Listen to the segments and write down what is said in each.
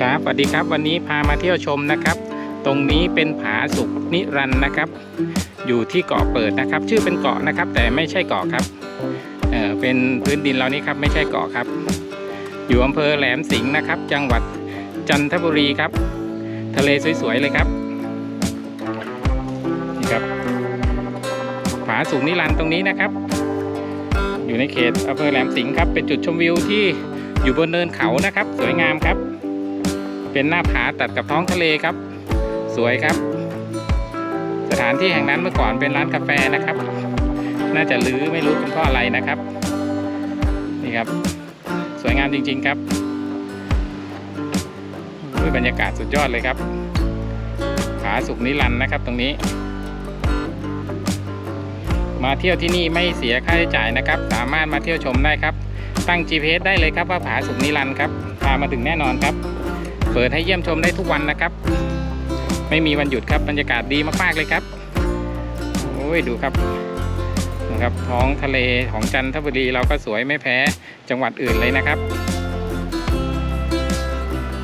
ครับสวัสดีครับ วันนี้พามาเที่ยวชมนะครับ ตรงนี้เป็นผาสุกนิรันต์นะครับ อยู่ที่เกาะเปิดนะครับ ชื่อเป็นเกาะนะครับ แต่ไม่ใช่เกาะครับเออเป็นพื้นดินเรานี่ครับไม่ใช่เกาะครับ อยู่อำเภอแหลมสิงห์นะครับ จังหวัดจันทบุรีครับ ทะเลสวยๆเลยครับนี่ครับผาสุกนิรันต์ตรงนี้นะครับ อยู่ในเขตอำเภอแหลมสิงห์ครับเป็นจุดชมวิวที่อยู่บนเนินเขานะครับ สวยงามครับ เป็นหน้าผาตัดกับท้องทะเลครับ สวยครับ สถานที่แห่งนั้นเมื่อก่อนเป็นร้านกาแฟนะครับ น่าจะลื้อไม่รู้เป็นเพราะอะไรนะครับ นี่ครับ สวยงามจริง ๆครับอุ้ยบรรยากาศสุดยอดเลยครับ ผาสุกนิรันนะครับตรงนี้มาเที่ยวที่นี่ไม่เสียค่าใช้จ่ายนะครับ สามารถมาเที่ยวชมได้ครับ ตั้ง GPS ได้เลยครับว่าผาสุกนิรันครับพามาถึงแน่นอนครับ เปิดให้เยี่ยมชมได้ทุกวันนะครับ ไม่มีวันหยุดครับบรรยากาศดีมากๆเลยครับโอ้ยดูครับนะครับท้องทะเลของจันทบุรีเราก็สวยไม่แพ้จังหวัดอื่นเลยนะครับ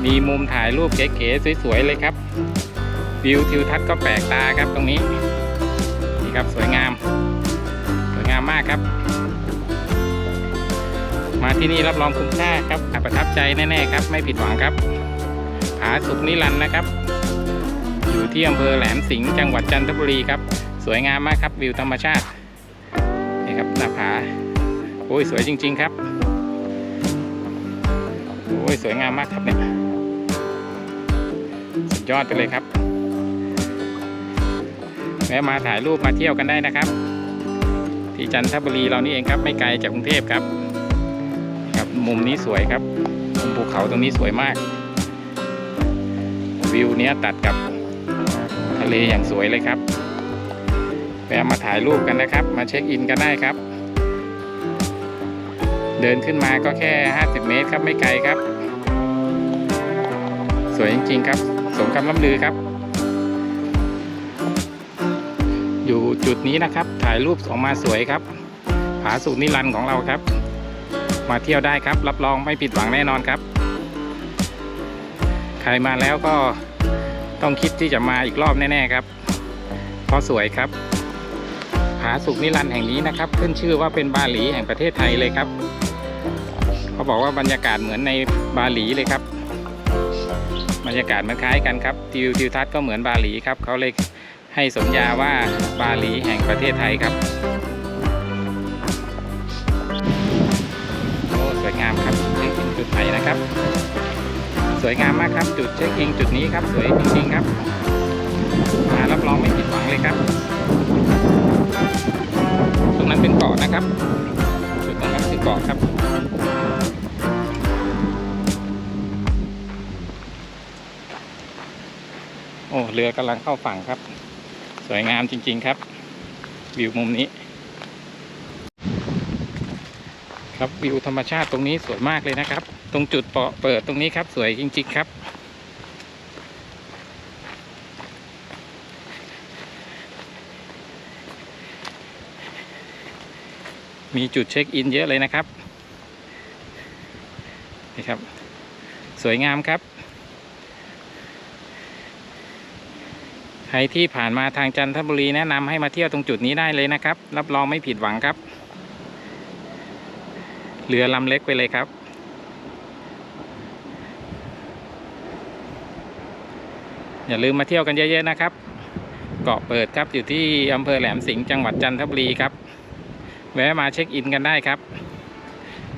มีมุมถ่ายรูปเก๋ๆสวยๆเลยครับ วิวทิวทัศน์ก็แปลกตาครับตรงนี้นี่ครับสวยงาม สวยงามมากครับ มาที่นี่รับรองคุ้มค่าครับประทับใจแน่ๆครับ ไม่ผิดหวังครับ ผาสุกนิรันดร์นะครับ อยู่ที่อำเภอแหลมสิงห์จังหวัดจันทบุรีครับ สวยงามมากครับวิวธรรมชาตินี่ครับหน้าผาโอ้ยสวยจริง ๆ ครับโอ้ยสวยงามมากครับเนี่ยสุดยอดไปเลยครับแวะมาถ่ายรูปมาเที่ยวกันได้นะครับ ที่จันทบุรีเรานี่เองครับ ไม่ไกลจากกรุงเทพครับ ครับมุมนี้สวยครับมุมภูเขาตรงนี้สวยมาก วิวเนี้ยตัดกับทะเลอย่างสวยเลยครับแวะมาถ่ายรูปกันนะครับ มาเช็คอินกันได้ครับ เดินขึ้นมาก็แค่ 50 เมตรครับไม่ไกลครับ สวยจริงๆครับ สมคำล่ำลือครับ อยู่จุดนี้นะครับ ถ่ายรูปออกมาสวยครับ ผาสุนิรันของเราครับ มาเที่ยวได้ครับ รับรองไม่ผิดหวังแน่นอนครับ รมาแล้วก็ต้องคิดที่จะมาอีกรอบแน่ ๆครับ เพราะสวยครับ ผาสุกนิรันดร์แห่งนี้นะครับ ขึ้นชื่อว่าเป็นบาหลีแห่งประเทศไทยเลยครับ เขาบอกว่าบรรยากาศเหมือนในบาหลีเลยครับ บรรยากาศมันคล้ายกันครับทิวทิวทัศน์ก็เหมือนบาหลีครับเขาเลยให้สมญาว่าบาหลีแห่งประเทศไทยครับ วยงามมากครับ จุดเช็คอินจุดนี้ครับ สวยจริงๆครับมารับรองไม่ผิดหวังเลยครับ ตรงนั้นเป็นเกาะนะครับ จุดตรงนั้นคือเกาะครับโอ้เรือกำลังเข้าฝั่งครับ สวยงามจริง ๆ ครับวิวมุมนี้ ครับวิวธรรมชาติตรงนี้สวยมากเลยนะครับ ตรงจุดเปาะเปิดตรงนี้ครับ สวยจริง ๆ ครับ มีจุดเช็คอินเยอะเลยนะครับนี่ครับ สวยงามครับ ใครที่ผ่านมาทางจันทบุรีแนะนำให้มาเที่ยวตรงจุดนี้ได้เลยนะครับ รับรองไม่ผิดหวังครับ เรือลำเล็กไปเลยครับ อย่าลืมมาเที่ยวกันเยอะๆนะครับ เกาะเปิดครับอยู่ที่อำเภอแหลมสิงห์จังหวัดจันทบุรีครับ แวะมาเช็คอินกันได้ครับ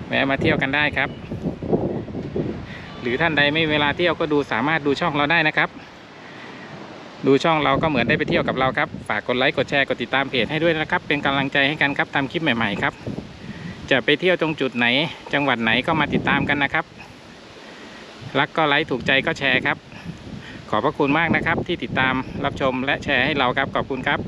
แวะมาเที่ยวกันได้ครับ หรือท่านใดไม่มีเวลาเที่ยวก็ดูสามารถดูช่องเราได้นะครับ ดูช่องเราก็เหมือนได้ไปเที่ยวกับเราครับ ฝากกดไลค์กดแชร์กดติดตามเพจให้ด้วยนะครับ เป็นกำลังใจให้กันครับทำคลิปใหม่ๆครับ จะไปเที่ยวตรงจุดไหน จังหวัดไหนก็มาติดตามกันนะครับรักก็ไลค์ถูกใจก็แชร์ครับ ขอบพระคุณมากนะครับที่ติดตามรับชมและแชร์ให้เราครับขอบคุณครับ